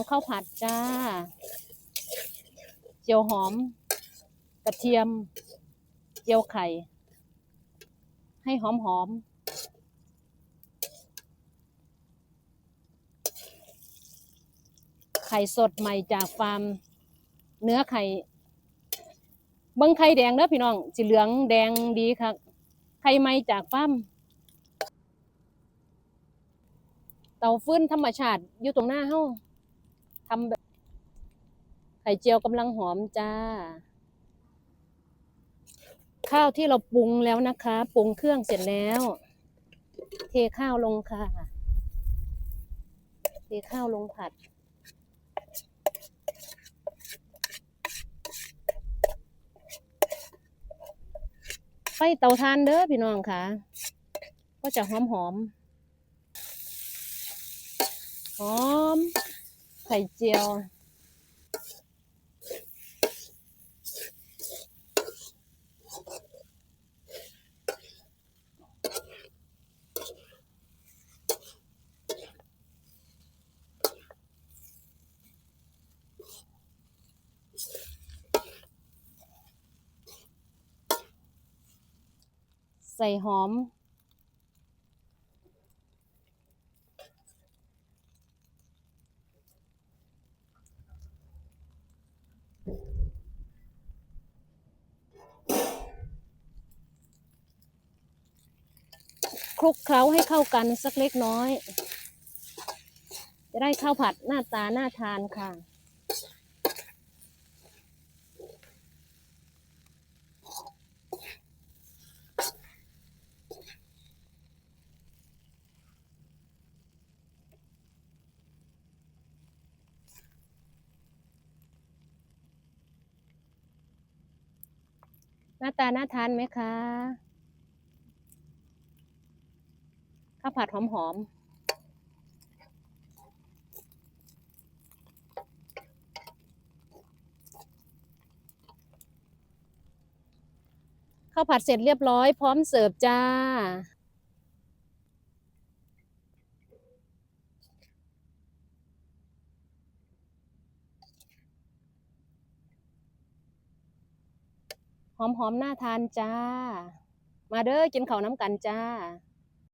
ำข้าวผัดจ้า เจียวหอม กระเทียม เจียวไข่ ให้หอมหอมๆไข่สดใหม่จากฟาร์ม เนื้อไข่เบิ้งไข่แดงเด้อพี่น้องสีเหลืองแดงดีค่ะไข่ใหม่จากฟาร์มเตาฟื้นธรรมชาติอยู่ตรงหน้าเฮา ทำแบบ ไข่เจียวกำลังหอมจ้า ข้าวที่เราปรุงแล้วนะคะ ปรุงเครื่องเสร็จแล้ว เทข้าวลงค่ะ เทข้าวลงผัดไฟเตาถ่านเด้อพี่น้องค่ะ ก็จะหอมหอมหอม ไข่เจียว ใส่หอม ลุกเคล้าให้เข้ากันสักเล็กน้อย จะได้ข้าวผัดหน้าตาน่าทานค่ะ หน้าตาน่าทานไหมคะ ข้าวผัดหอมๆข้าวผัดเสร็จเรียบร้อยพร้อมเสิร์ฟจ้า หอมๆน่าทานจ้า มาเด้อกินข้าวน้ำกันจ้า